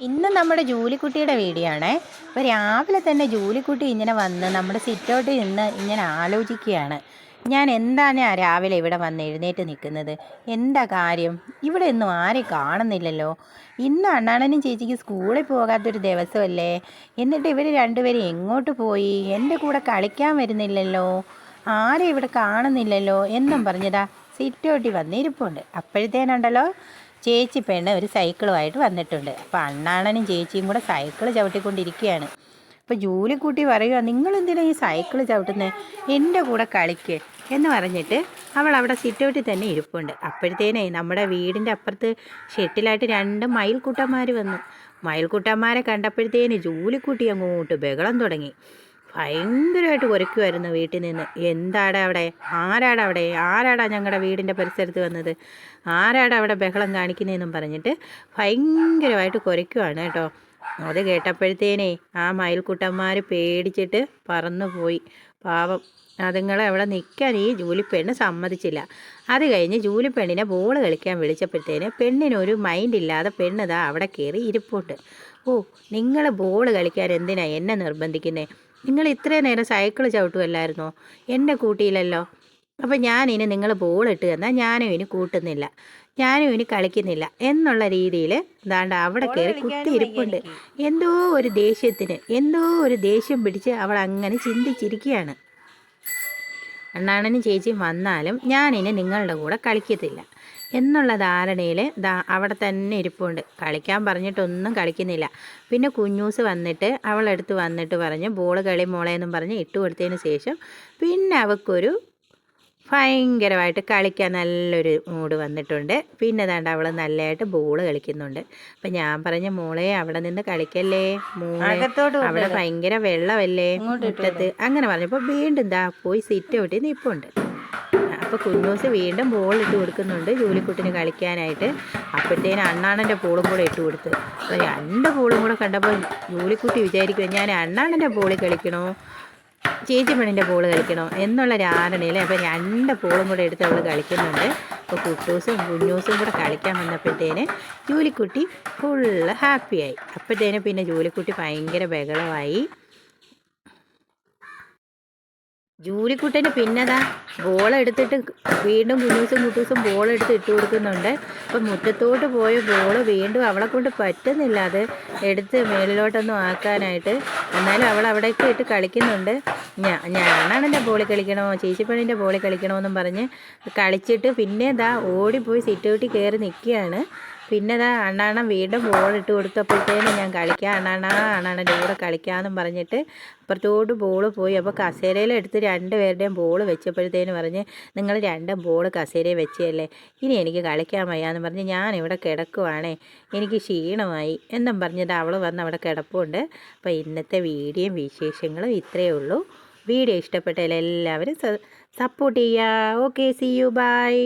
ഇന്ന് നമ്മുടെ ജൂലിക്കുട്ടിയുടെ വീഡിയോ ആണേ അപ്പോൾ രാവിലെ തന്നെ ജൂലിക്കുട്ടി ഇങ്ങനെ വന്ന് നമ്മുടെ സിറ്റൗട്ടിൽ നിന്ന് ഇങ്ങനെ ആലോചിക്കുകയാണ്. ഞാൻ എന്താണ് രാവിലെ ഇവിടെ വന്ന് എഴുന്നേറ്റ് നിൽക്കുന്നത്? എന്താ കാര്യം? ഇവിടെ ഒന്നും ആരെയും കാണുന്നില്ലല്ലോ. ഇന്ന് അണ്ണാണനും ചേച്ചിക്ക് സ്കൂളിൽ പോകാത്തൊരു ദിവസമല്ലേ? എന്നിട്ട് ഇവർ രണ്ടുപേരും എങ്ങോട്ട് പോയി? എന്റെ കൂടെ കളിക്കാൻ വരുന്നില്ലല്ലോ. ആരെയും ഇവിടെ കാണുന്നില്ലല്ലോ എന്നും പറഞ്ഞതാ സിറ്റൗട്ടി വന്നിരിപ്പുണ്ട്. അപ്പോഴത്തേനുണ്ടല്ലോ ചേച്ചി പെണ്ണ് ഒരു സൈക്കിളുമായിട്ട് വന്നിട്ടുണ്ട്. അപ്പോൾ അണ്ണാണനും ചേച്ചിയും കൂടെ സൈക്കിൾ ചവിട്ടിക്കൊണ്ടിരിക്കുകയാണ്. അപ്പോൾ ജൂലിക്കുട്ടി പറയുക നിങ്ങൾ എന്തിനാ ഈ സൈക്കിൾ ചവിട്ടുന്നത് എന്റെ കൂടെ കളിക്ക്. എന്ന് പറഞ്ഞിട്ട് അവൾ അവിടെ സിറ്റൗട്ടിൽ തന്നെ ഇരിപ്പുണ്ട്. അപ്പോഴത്തേനേ നമ്മുടെ വീടിന്റെ അപ്പുറത്ത് ഷെട്ടിലായിട്ട് രണ്ട് മയിൽക്കൂട്ടന്മാർ വന്നു. മയിൽക്കൂട്ടന്മാരെ കണ്ടപ്പോഴത്തേന് ജൂലിക്കുട്ടി അങ്ങോട്ട് ബഹളം തുടങ്ങി. ഭയങ്കരമായിട്ട് കുരയ്ക്കുമായിരുന്നു വീട്ടിൽ നിന്ന്. എന്താടാ അവിടെ? ആരാടാ അവിടെ? ആരാടാ ഞങ്ങളുടെ വീടിന്റെ പരിസരത്ത് വന്നത്? ആരാടാ അവിടെ ബഹളം കാണിക്കുന്നതെന്നും പറഞ്ഞിട്ട് ഭയങ്കരമായിട്ട് കുരയ്ക്കുവാണ് കേട്ടോ. അത് കേട്ടപ്പോഴത്തേനേ ആ മയിൽക്കുട്ടന്മാർ പേടിച്ചിട്ട് പറന്നുപോയി പാവം. അതുങ്ങളെ അവിടെ നിൽക്കാൻ ഈ ജൂലിപ്പെണ്ണ് സമ്മതിച്ചില്ല. അത് കഴിഞ്ഞ് ജൂലിപ്പെണ്ണിനെ ബോൾ കളിക്കാൻ വിളിച്ചപ്പോഴത്തേന് പെണ്ണിനൊരു മൈൻഡ് ഇല്ലാതെ പെണ്ണിതാ അവിടെ കയറി ഇരിപ്പുണ്ട്. ഓ നിങ്ങൾ ബോൾ കളിക്കാൻ എന്തിനാ എന്നെ നിർബന്ധിക്കുന്നേ? നിങ്ങൾ ഇത്രയും നേരം സൈക്കിൾ ചവിട്ടുമല്ലായിരുന്നോ എന്നെ കൂട്ടിയില്ലല്ലോ. അപ്പം ഞാനിനി നിങ്ങൾ ബോളിട്ട് തന്നാൽ ഞാനും ഇനി കൂട്ടുന്നില്ല. ഞാനും ഇനി കളിക്കുന്നില്ല. എന്നുള്ള രീതിയിൽ ദാണ്ട് അവിടെ കയറി കുത്തിയിരിപ്പുണ്ട്. എന്തോ ഒരു ദേഷ്യത്തിന് എന്തോ ഒരു ദേഷ്യം പിടിച്ച് അവൾ അങ്ങനെ ചിന്തിച്ചിരിക്കുകയാണ്. അണ്ണാണനും ചേച്ചിയും വന്നാലും ഞാനിനി നിങ്ങളുടെ കൂടെ കളിക്കത്തില്ല. എന്നുള്ള ധാരണയിൽ ദാ അവിടെ തന്നെ ഇരിപ്പുണ്ട്. കളിക്കാൻ പറഞ്ഞിട്ടൊന്നും കളിക്കുന്നില്ല. പിന്നെ കുഞ്ഞൂസ് വന്നിട്ട് അവളെടുത്ത് വന്നിട്ട് പറഞ്ഞ് ബോൾ കളി മോളെന്നും പറഞ്ഞ് ഇട്ട് കൊടുത്തതിന് ശേഷം പിന്നെ അവൾക്കൊരു ഭയങ്കരമായിട്ട് കളിക്കാൻ നല്ലൊരു മൂഡ് വന്നിട്ടുണ്ട്. പിന്നെ ദാണ്ട് അവൾ നല്ലതായിട്ട് ബോൾ കളിക്കുന്നുണ്ട്. അപ്പം ഞാൻ പറഞ്ഞ മോളെ അവിടെ നിന്ന് കളിക്കല്ലേ? മോളെ അവിടെ ഭയങ്കര വെള്ളമല്ലേ മുറ്റത്ത്? അങ്ങനെ പറഞ്ഞപ്പോൾ വീണ്ടും ദാ പോയി സീറ്റ് ഔട്ടിൽ നിൽപ്പുണ്ട് അപ്പോൾ കുഞ്ഞൂസ് വീണ്ടും ബോൾ ഇട്ട് കൊടുക്കുന്നുണ്ട്. ജൂലിക്കുട്ടിന് കളിക്കാനായിട്ട്. അപ്പോഴത്തേന് അണ്ണാണന്റെ പോളും കൂടെ ഇട്ട് കൊടുത്ത്. അപ്പോൾ രണ്ട് പോളും കൂടെ കണ്ടപ്പോൾ ജൂലിക്കുട്ടി വിചാരിക്കുക ഞാൻ അണ്ണാണന്റെ ബോളിൽ കളിക്കണോ? ചേച്ചി പെണ്ണിന്റെ ബോൾ കളിക്കണോ? എന്നുള്ള ധാരണയിൽ അപ്പോൾ രണ്ട് പോളും കൂടെ എടുത്ത് അവൾ കളിക്കുന്നുണ്ട്. അപ്പോൾ കുട്ടൂസും കുഞ്ഞൂസും കൂടെ കളിക്കാൻ വന്നപ്പോഴത്തേന് ജൂലിക്കുട്ടി ഫുള്ള് ഹാപ്പിയായി അപ്പോഴത്തേന് പിന്നെ ജൂലിക്കുട്ടി ഭയങ്കര ബഹളമായി. ജൂലിക്കുട്ടന് പിന്നതാ ബോൾ എടുത്തിട്ട് വീണ്ടും കുഞ്ഞൂസും കുട്ടൂസും ബോൾ എടുത്ത് ഇട്ട് കൊടുക്കുന്നുണ്ട്. അപ്പം മുറ്റത്തോട്ട് പോയ ബോൾ വീണ്ടും അവളെ കൊണ്ട് പറ്റുന്നില്ല. അത് എടുത്ത് മേളിലോട്ടൊന്നും ആക്കാനായിട്ട്. എന്നാലും അവൾ അവിടേക്ക് ഇട്ട് കളിക്കുന്നുണ്ട്. ഞാ ഞാനാണ് എന്റെ ബോളി കളിക്കണോ? ചേച്ചിപ്പണിന്റെ ബോളി കളിക്കണമെന്നും പറഞ്ഞ് കളിച്ചിട്ട് പിന്നെ ഇതാ ഓടിപ്പോയി സിറ്റൗട്ടി കയറി നിൽക്കുകയാണ്. പിന്നെ ഇതാ അണ്ണാണ വീണ്ടും ബോൾ ഇട്ട് കൊടുത്തപ്പോഴത്തേനും ഞാൻ കളിക്കാം അണ്ണാണ അണ്ണാണന്റെ കൂടെ കളിക്കാമെന്നും പറഞ്ഞിട്ട് അപ്പുറത്തോട്ട് ബോൾ പോയി. അപ്പോൾ കസേരയിലെടുത്ത് രണ്ട് പേരുടെയും ബോൾ വെച്ചപ്പോഴത്തേന് പറഞ്ഞ് നിങ്ങൾ രണ്ടും ബോൾ കസേരയിൽ വെച്ചല്ലേ ഇനി എനിക്ക് കളിക്കാൻ വയ്യാന്ന് പറഞ്ഞ് ഇവിടെ കിടക്കുവാണേ എനിക്ക് ക്ഷീണമായി എന്നും പറഞ്ഞത് അവൾ വന്ന് അവിടെ കിടപ്പുണ്ട്. അപ്പോൾ ഇന്നത്തെ വീഡിയോയും വിശേഷങ്ങളും ഇത്രയേ ഉള്ളൂ. വീഡിയോ ഇഷ്ടപ്പെട്ടാൽ എല്ലാവരും സപ്പോർട്ട് ചെയ്യുക. Okay C U by